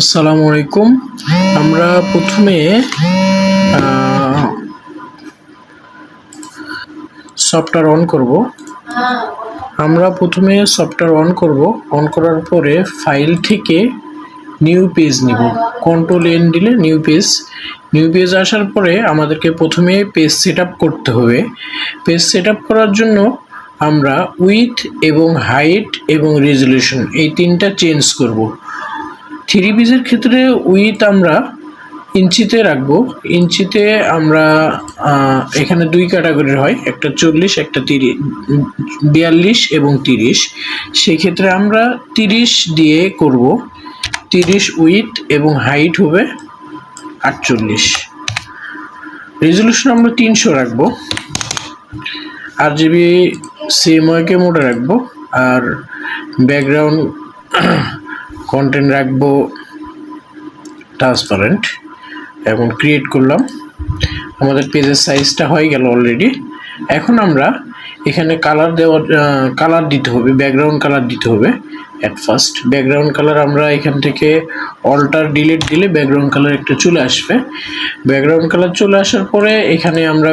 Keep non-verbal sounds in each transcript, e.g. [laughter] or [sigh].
আসসালামু আলাইকুম। আমরা প্রথমে সফটওয়্যার অন করব। আমরা প্রথমে সফটওয়্যার অন করব। অন করার পরে ফাইল থেকে নিউ পেজ নিব। কন্ট্রোল এন দিলে নিউ পেজ নিউ পেজ আসার পরে আমাদেরকে প্রথমে পেজ সেট করতে হবে। পেজ সেট করার জন্য আমরা উইথ এবং হাইট এবং রেজলিউশন এই তিনটা চেঞ্জ করব। থ্রি পিসের ক্ষেত্রে উইথ আমরা ইঞ্চিতে রাখব। ইঞ্চিতে আমরা এখানে দুই ক্যাটাগরির হয়, একটা চল্লিশ, একটা তিরিশ বিয়াল্লিশ এবং তিরিশ। সেক্ষেত্রে আমরা তিরিশ দিয়ে করব। তিরিশ উইথ এবং হাইট হবে আটচল্লিশ। রেজলিউশন আমরা তিনশো রাখব। আর জিবি সিএমওয়াইকে মোডে রাখব। আর ব্যাকগ্রাউন্ড কন্টেন্ট রাখব ট্রান্সপারেন্ট এখন ক্রিয়েট করলাম। আমাদের পেজের সাইজটা হয়ে গেল অলরেডি এখন আমরা এখানে কালার দেওয়ার কালার দিতে হবে ব্যাকগ্রাউন্ড কালার দিতে হবে অ্যাট ফার্স্ট ব্যাকগ্রাউন্ড কালার আমরা এখান থেকে অল্টার ডিলিট দিলে ব্যাকগ্রাউন্ড কালার একটা চলে আসবে। ব্যাকগ্রাউন্ড কালার চলে আসার পরে এখানে আমরা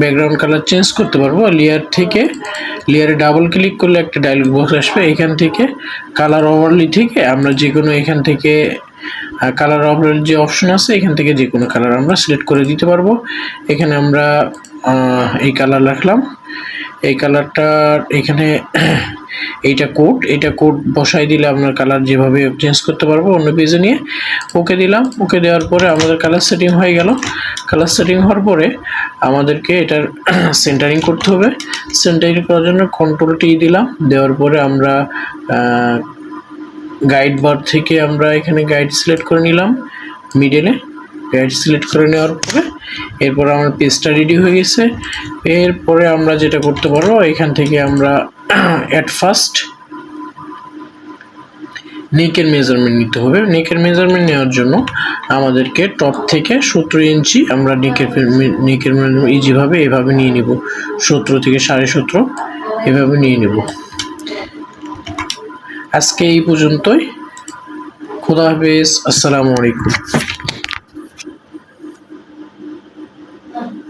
ব্যাকগ্রাউন্ড কালার চেঞ্জ করতে পারব। লেয়ার থেকে লেয়ারে ডাবল ক্লিক করলে একটা ডায়লগ বক্স আসবে। এখান থেকে কালার ওভারলি থেকে আমরা যে কোনো এখান থেকে কালার ওভারের যে অপশন আছে, এখান থেকে যে কোনো কালার আমরা সিলেক্ট করে দিতে পারব। এখানে আমরা এই কালার রাখলাম। এই কালারটা এখানে [clears throat] এইটা কোড এটা কোড বসাই দিলে আপনার কালার যেভাবে চেঞ্জ করতে পারব অন্য পেজে নিয়ে ওকে দিলাম। ওকে দেওয়ার পরে আমাদের কালার সেটিং হয়ে গেল। কালার সেটিং হওয়ার পরে আমাদেরকে এটার [clears throat] সেন্টারিং করতে হবে। সেন্টারিং করার জন্য কন্ট্রোল টি দিলাম। দেওয়ার পরে আমরা গাইড বার থেকে আমরা এখানে গাইড সিলেক্ট করে নিলাম মিডলে গাইড সিলেক্ট করে নেওয়ার পরে এরপর আমার পেজটা রেডি হয়ে গেছে। এরপরে আমরা যেটা করতে পারব, এখান থেকে আমরা অ্যাট ফার্স্ট নেকের মেজারমেন্ট নিতে হবে। নেকের মেজারমেন্ট নেওয়ার জন্য আমাদেরকে টপ থেকে সতেরো ইঞ্চি আমরা নেকের নেকের মেজারমেন্ট ইজিভাবে এভাবে নিয়ে নিব। সতেরো থেকে সাড়ে সতেরো এভাবে নিয়ে নেব। আজকে এই পর্যন্তই। খোদা হাফেজ। আসসালামু আলাইকুম। Thank [laughs] you.